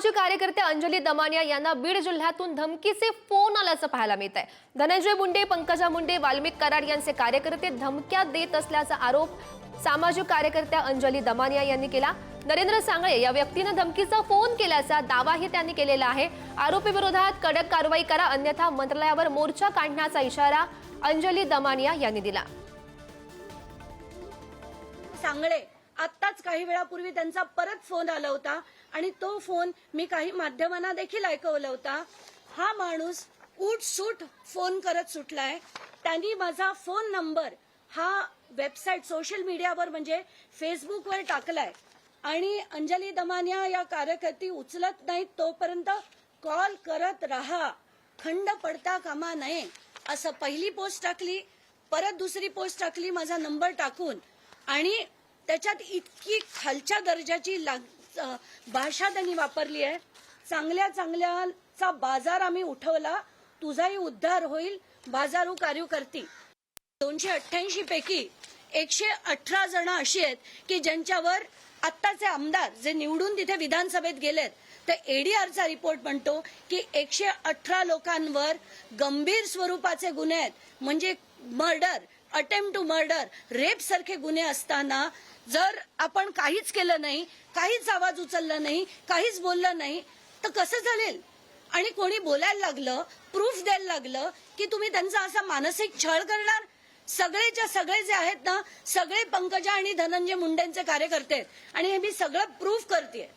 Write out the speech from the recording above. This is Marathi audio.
सामाजिक कार्यकर्ते अंजली दमानिया यांना बीड जिल्ह्यातून धमकीचे फोन आल्याचं पाहायला मिळत आहे धनंजय मुंडे पंकजा मुंडे वाल्मिक कराड यांचे कार्यकर्ते धमक्या देत असल्याचा आरोप सामाजिक कार्यकर्त्या अंजली दमानिया यांनी केला. नरेंद्र सांगळे या व्यक्तीनं धमकीचा फोन केल्याचा दावाही त्यांनी केलेला आहे. आरोपी विरोधात कडक कारवाई करा अन्यथा मंत्रालयावर मोर्चा काढण्याचा इशारा अंजली दमानिया यांनी दिला. सांगळे आता आत्ताच काही वेळापूर्वी त्यांचा परत फोन आला होता आणि तो फोन मी काही माध्यमांना देखील ऐकवला होता. हा माणूस उठसूट फोन करत सुटलाय. त्यांनी माझा फोन नंबर हा वेबसाईट सोशल मीडियावर म्हणजे फेसबुकवर टाकलाय. आणि अंजली दमानिया या कार्यकर्ती उचलत नाहीत तोपर्यंत कॉल करत राहा. खंड पडता कामा नये. असं पहिली पोस्ट टाकली परत दुसरी पोस्ट टाकली माझा नंबर टाकून. आणि त्याच्यात इतकी खालच्या दर्जाची लाग- भाषा त्यांनी वापरली आहे. चांगल्या चांगल्याचा बाजार आम्ही उठवला. तुझाही उद्धार होईल. बाजारू कार्य करती दोनशे अठ्ठ्याऐंशी पैकी एकशे अठरा जण अशी आहेत की ज्यांच्यावर आत्ताचे आमदार जे निवडून तिथे विधानसभेत गेलेत तर एडीआरचा रिपोर्ट म्हणतो की एकशे अठरा लोकांवर गंभीर स्वरूपाचे गुन्हे आहेत. म्हणजे murder attempt to murder rape सारखे गुन्हे असताना जर आपण काहीच केलं नाही काहीच आवाज उचलला नाही काहीच बोललं नाही तर कसं चालेल? आणि कोणी बोलायला लागलं प्रूफ द्यायला लागलं की तुम्ही त्यांचा असा मानसिक छळ करणार? सगळेच्या सगळे जे आहेत ना सगळे पंकजा आणि धनंजय मुंडेंचे कार्यकर्ते आहेत. आणि हे मी सगळं प्रूफ करते